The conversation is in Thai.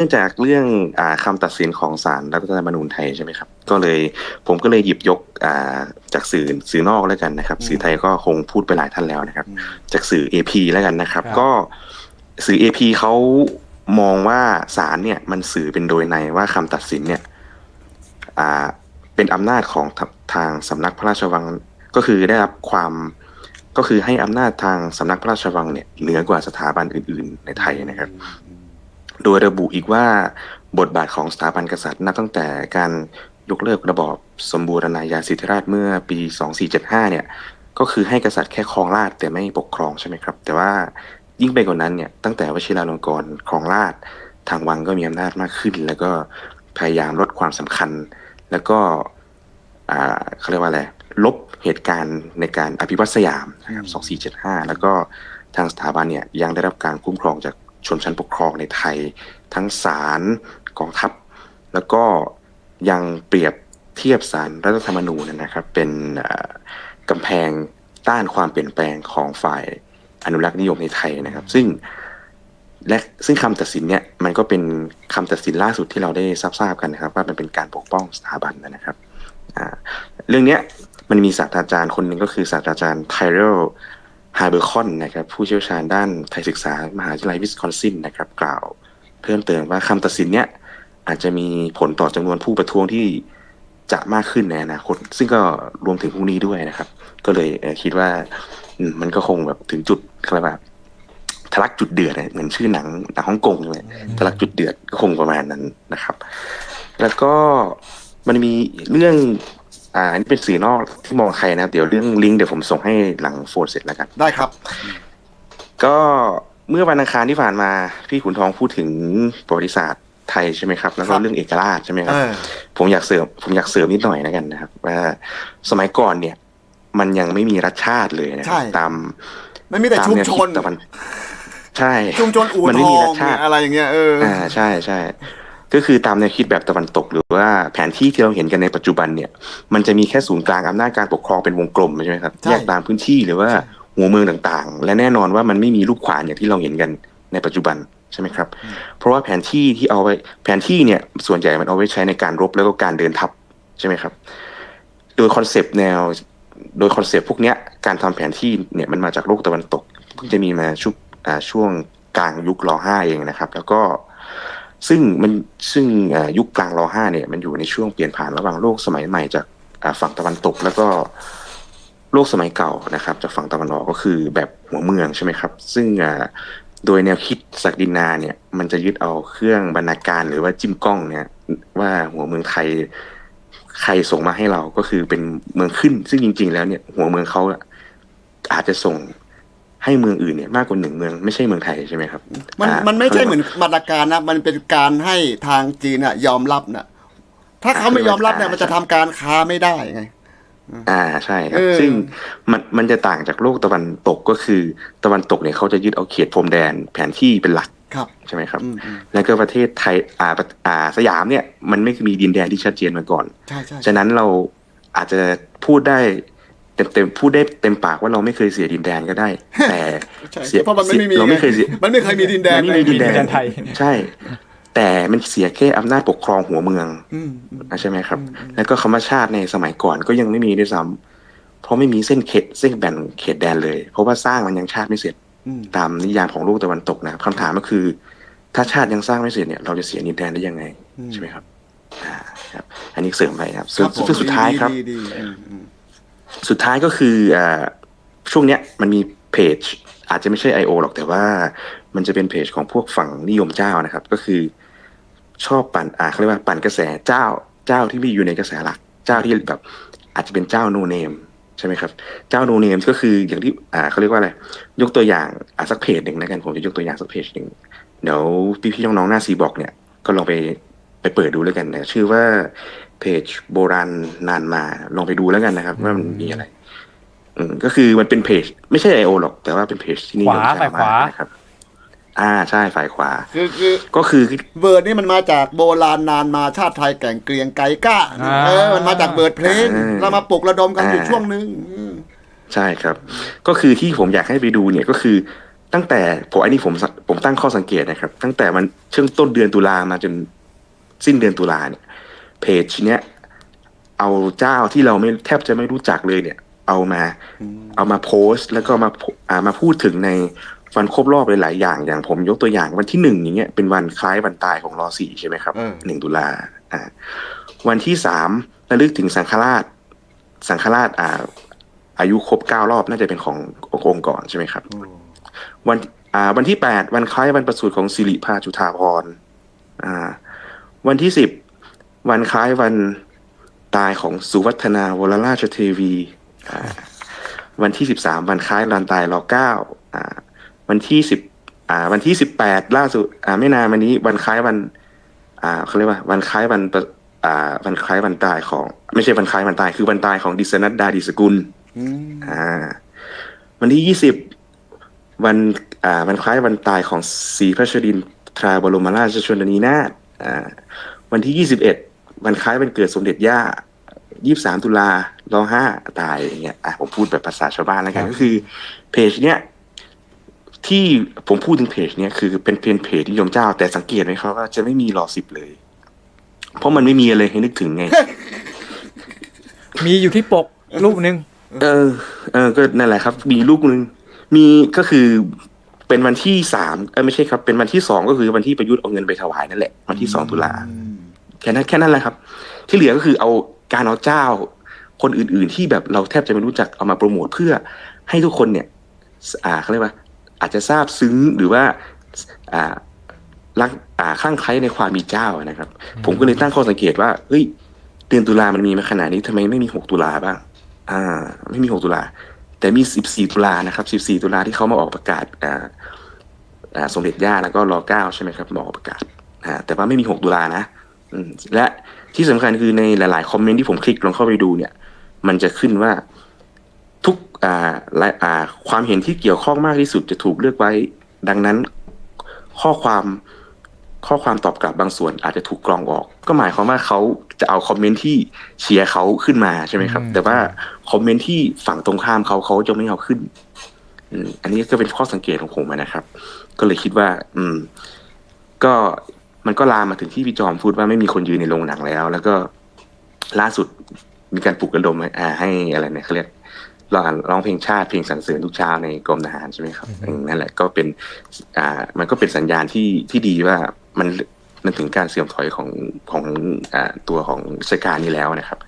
นื่องจากเรื่องอ่าคำตัดสินของศาลรัฐธรรมนูญไทยใช่ไหมครับ ก็เลยผมก็เลยหยิบยกอ่าจากสื่อสื่อนอกแล้วกันนะครับ สื่อไทยก็คงพูดไปหลายท่านแล้วนะครับ จากสื่อ AP แล้วกันนะครับครับก็สื่อ AP เขามองว่าศาลเนี่ยมันสื่อเป็นโดยในว่าคำตัดสินเนี่ยอ่าเป็นอำนาจของทาทางสำนักพระราชวังก็คือได้รับความก็คือให้อำนาจทางสำนักพระราชวังเนี่ยเหนือกว่าสถาบันอื่น ๆ ในไทยนะครับ โดยระบุอีกว่าบทบาทของสถาบันกษัตริย์นับตั้งแต่การยกเลิกระบอบสมบูรณาญาสิทธิราชเมื่อปี 2475 เนี่ย ก็คือให้กษัตริย์แค่ครองราชแต่ไม่ปกครองใช่ไหมครับ แต่ว่ายิ่งไปกว่านั้นเนี่ยตั้งแต่วชิราลงกรณ์ครองราชทางวังก็มีอำนาจมากขึ้น แล้วก็พยายามลดความสำคัญ แล้วก็อ่าเขาเรียกว่าอะไรลบเหตุการณ์ในการอภิวัตสยามนะครับ 2475 แล้วก็ทางสถาบันเนี่ยยังได้รับการคุ้มครองจาก ชนชั้นปกครองในไทย ทั้งศาลกองทัพ แล้วก็ยังเปรียบเทียบสารรัฐธรรมนูญนะครับ เป็นกำแพงต้านความเปลี่ยนแปลงของฝ่ายอนุรักษ์นิยมในไทยนะครับ ซึ่งและซึ่งคำตัดสินเนี่ยมันก็เป็นคำตัดสินล่าสุดที่เราได้ทราบๆกันนะครับ ว่ามันเป็นการปกป้องสถาบันนะครับเรื่องเนี้ยมันมีศาสตราจารย์คนหนึ่งก็คือศาสตราจารย์ไทเรล ฮาเบอร์คอนนะครับผู้เชี่ยวชาญด้านไทยศึกษามหาวิทยาลัยวิสคอนซินนะครับกล่าวเพิ่มเติมว่าคำตัดสินเนี้ยอาจจะมีผลต่อจำนวนผู้ประท้วงที่จะมากขึ้นในอนาคตซึ่งก็รวมถึงพรุ่งนี้ด้วยนะครับ ก็เลยเอ่อคิดว่าอืมมันก็คงแบบถึงจุดอะไรแบบทะลักจุดเดือดอะเหมือนชื่อหนังหนังฮ่องกงเลยทะลักจุดเดือดก็คงประมาณนั้นนะครับ แล้วก็มันมีเรื่อง อ่าอันนี้เป็นสื่อนอกที่มองใครนะครับ เดี๋ยวเรื่องลิงก์เดี๋ยวผมส่งให้หลังโฟนเสร็จแล้วกัน ได้ครับ ก็เมื่อวันอังคารที่ผ่านมา พี่ขุนทองพูดถึงประวัติศาสตร์ไทยใช่ไหมครับ แล้วก็ครับเรื่องเอกราชใช่ไหมครับเออผมอยากเสริมผมอยากเสริมนิดหน่อยนะกันนะครับ ว่าสมัยก่อนเนี่ย มันยังไม่มีรัฐชาติเลยนะคใช่รับตามมันมีแต่ตามชุมแนวชคินดตะวันใช่ ชุมชนอู่มันทไม่มีอรังฐชาติเนี่ยอะไรอย่างเงี้ยเออออ่าใช่ใช่ ก็คือตามแนวคิดแบบตะวันตก หรือว่าแผนที่ที่เราเห็นกันในปัจจุบันเนี่ย มันจะมีแค่ศูนย์กลางอำนาจการปกครองเป็นวงกลมใช่ไหมครับใช่แยกตามพื้นที่หรือว่าใช่หัวเมืองต่างๆ และแน่นอนว่ามันไม่มีลูกขวานอย่างที่เราเห็นกันในปัจจุบันใช่ไหมครับ เพราะว่าแผนที่ที่เอาไว้แผนที่เนี่ยส่วนใหญ่มันเอาไว้ใช้ในการรบแล้วก็การเดินทัพใช่ไหมครับ โดยคอนเซปต์แนวโดยคอนเซปต์พวกเนี้ยการทำแผนที่เนี่ยมันมาจากโลกตะวันตกเพิ่งจะมีมาชุกอ่าช่วงกลางยุครห้าเองนะครับ แล้วก็ ซึ่งมันซึ่งยุคกลางรอห้าเนี่ยมันอยู่ในช่วงเปลี่ยนผ่านระหว่างโลกสมัยใหม่จากฝั่งตะวันตกแล้วก็โลกสมัยเก่านะครับ จากฝั่งตะวันออกก็คือแบบหัวเมืองใช่ไหมครับ ซึ่งโดยแนวคิดศักดินาเนี่ย มันจะยึดเอาเครื่องบรรณาการหรือว่าจิ้มกล้องเนี่ย ว่าหัวเมืองไทยใครส่งมาให้เราก็คือเป็นเมืองขึ้น ซึ่งจริง ๆ แล้วเนี่ย หัวเมืองเขาอาจจะส่ง ให้เมืองอื่นเนี่ยมากกว่าหนึ่งเมืองไม่ใช่เมืองไทยใช่ไหมครับ มันอ่ามันไม่ใช่ขารียกเหมือนมาตรการนะมันเป็นการให้ทางจีนอะยอมรับนะถ้าเขาไม่ยอมรับเนี่ยอ่ามันจะทำการค้าไม่ได้ไงอ่าใช่ครับเออซึ่งมันมันจะต่างจากโลกตะวันตกก็คือตะวันตกเนี่ยเขาจะยึดเอาเขตพรมแดนแผนที่เป็นหลักครับใช่ไหมครับอืมอืมแล้วก็ประเทศไทยอ่าประอ่าสยามเนี่ยมันไม่มีดินแดนที่ชัดเจนมาก่อนใช่ใช่ฉะนั้นเราอาจจะพูดได้ เต็มเต็มพูดได้เต็มปากว่าเราไม่เคยเสียดินแดนก็ได้ แต่ใช่เสียเพราะมันไม่มีเราไม่เคยเสียมันไม่เคยมีดินแดนมันไม่มีดินแดดินแดนไทยใช่ แต่มันเสียแค่อำนาจปกครองหัวเมืองอืมอืมนะใช่ไหมครับ แล้วก็คำว่าชาติในสมัยก่อนก็ยังไม่มีด้วยซ้ำเพราะไม่มีเส้นเขตเส้นแบ่งเขตแดนเลย เพราะว่าสร้างมันยังชาติไม่เสร็จอืมตามนิยามของโลกตะวันตกนะครับคำถามก็คือ ถ้าชาติยังสร้างไม่เสร็จเนี่ย เราจะเสียดินแดนได้ยังไงใช่ไหมครับอ่าครับ อันนี้เสริมไปครับส่วนผมส่วนสุดท้ายครับดีดีดีอืมอืม สุดท้ายก็คืออ่าช่วงเนี้ยมันมีเพจ อาจจะไม่ใช่ I.O. หรอกแต่ว่ามันจะเป็นเพจของพวกฝั่งนิยมเจ้านะครับ ก็คือ ชอบปั่นอ่าเขาเรียกว่าปั่นกระแสเจ้าเจ้าที่ม่อยู่ในกระแสหลัก เจ้าที่แบบ อาจจะเป็นเจ้าโนเนมใช่ไหมครับ เจ้าโนเนมก็คืออย่างที่อ่าเขาเรียกว่าอะไร ยกตัวอย่างอ่าสักเพจหนึ่งแล้วกันผมจะยกตัวอย่างสักเพจหนึ่งเดี๋ยวพี่ๆน้องๆหน้าซีบอกเนี่ยก็ลองไปไปเปิดดูแล้วกันนะชื่อว่า เพจโบราณนานมาลองไปดูแล้วกันนะครับ ว่ามันมีอะไรอืมก็คือมันเป็นเพจ ไม่ใช่ไอโอหรอก แต่ว่าเป็นเพจที่นิยมขวาใช้ฝ่ายขวามากนะครับ อ่าใช่ฝ่ายขวา คือคือก็คือเบิร์ดนี่มันมาจากโบราณนานมาชาติไทยแก่งเกรียงไก่ก้าอ่าเออมันมาจากเบิร์ดเพลงอ่าเรามาปลุกระดมกันอยู่อ่าช่วงนึงอืมใช่ครับ ก็คือที่ผมอยากให้ไปดูเนี่ยก็คือตั้งแต่ผมอันนี้ผมผมตั้งข้อสังเกตนะครับ ตั้งแต่มันช่วงต้นเดือนตุลามาจนสิ้นเดือนตุลาเนี่ย เพจเนี้ยเอาเจ้าที่เราไม่แทบจะไม่รู้จักเลยเนี่ย เอามา เอามาโพสต์ แล้วก็มาโพอ่ามาพูดถึงในวันครบรอบหลายๆอย่างอย่างผมยกตัวอย่างวันที่หนึ่งอย่างเงี้ยเป็นวันคล้ายวันตายของรอสี่ใช่ไหมครับเออหนึ่งตุลาอ่าวันที่สามระลึกถึงสังฆราช สังฆราชอ่า อายุครบเก้ารอบน่าจะเป็นขององค์ก่อนใช่ไหมครับ วันอ่าวันที่แปดวันคล้ายวันประสูติของสิริพาจุธาพรอ่า วันที่สิบ วันคล้ายวันตายของสุวัฒนาวรราชเทวีอ่าวันที่สิบสามวันคล้ายวันตายรอเก้าอ่าวันที่สิบอ่าวันที่สิบแปดล่าสุดอ่าไม่นานวันนี้วันคล้ายวันอ่าเขาเรียกว่าวันคล้ายวันประอ่าวันคล้ายวันตายของ ไม่ใช่วันคล้ายวันตายคือวันตายของดิษนัดดาดิสกุลอืมอ่าวันที่ยี่สิบวันอ่าวันคล้ายวันตายของศรีพระชดินทราบรมราชชนนีนาถอ่าวันที่ยี่สิบเอ็ด วันคล้ายวันเกิดสมเด็จย่ายี่สามตุลารอห้าตายอย่างเงี้ยอะผมพูดแบบภาษาชาวบ้านแล้วกันก็คือเพจเนี้ยที่ผมพูดถึงเพจเนี้ยคือเป็นเพจเพจนิยมเจ้า แต่สังเกตไหมครับว่าจะไม่มีรอสิบเลย เพราะมันไม่มีอะไรให้นึกถึงไง มีอยู่ที่ปกรูปหนึ่งเออ เออ ก็นั่นแหละครับ มีลูกหนึ่งมีก็คือเป็นวันที่สามเออไม่ใช่ครับ เป็นวันที่สองก็คือวันที่ประยุทธ์เอาเงินไปถวายนั่นแหละวันที่สองตุลา แค่นั้นแค่นั้นแหละครับ ที่เหลือก็คือเอาการเอาเจ้า คนอื่น ๆ ที่แบบเราแทบจะไม่รู้จักเอามาโปรโมทเพื่อให้ทุกคนเนี่ย อ่าเขาเรียกว่า อาจจะทราบซึ้งหรือว่า อ่ารักอ่าข้างใครในความมีเจ้านะครับ ผมก็เลยตั้งข้อสังเกตว่าเฮ้ยเดือนตุลามันมีมาขนาดนี้ทำไมไม่มีหกตุลาบ้าง อ่า ไม่มีหกตุลา แต่มีสิบสี่ตุลานะครับสิบสี่ตุลาที่เขามาออกประกาศอ่าอ่าสมเด็จย่าแล้วก็รอเก้าใช่ไหมครับมาออกประกาศอ่าแต่ว่าไม่มีหกตุลานะ และที่สำคัญคือในหลาย ๆ คอมเมนต์ที่ผมคลิกลองเข้าไปดูเนี่ย มันจะขึ้นว่าทุกอ่าและอ่า ความเห็นที่เกี่ยวข้องมากที่สุดจะถูกเลือกไว้ ดังนั้นข้อความข้อความตอบกลับบางส่วนอาจจะถูกกรองออก ก็หมายความว่าเขาจะเอาคอมเมนต์ที่เชียร์เขาขึ้นมาใช่ไหมครับ แต่ว่าคอมเมนต์ที่ฝั่งตรงข้ามเขาเขาจะไม่เอาขึ้นอืมอันนี้ก็เป็นข้อสังเกตของผมนะครับ ก็เลยคิดว่า อืม ก็ มันก็ลามมาถึงที่พี่จอมพูดว่าไม่มีคนยืนในโรงหนังแล้ว แล้วก็ล่าสุดมีการปลุกระดมอ่าให้อะไรเนี่ยเขาเรียกร้องร้องเพลงชาติเพลงสรรเสริญทุกเช้าในกรมทหารใช่ไหมครับอืมนั่นแหละก็เป็นอ่ามันก็เป็นสัญญาณที่ที่ดีว่ามันมันถึงการเสื่อมถอยของของอ่าตัวของราชการนี้แล้วนะครับ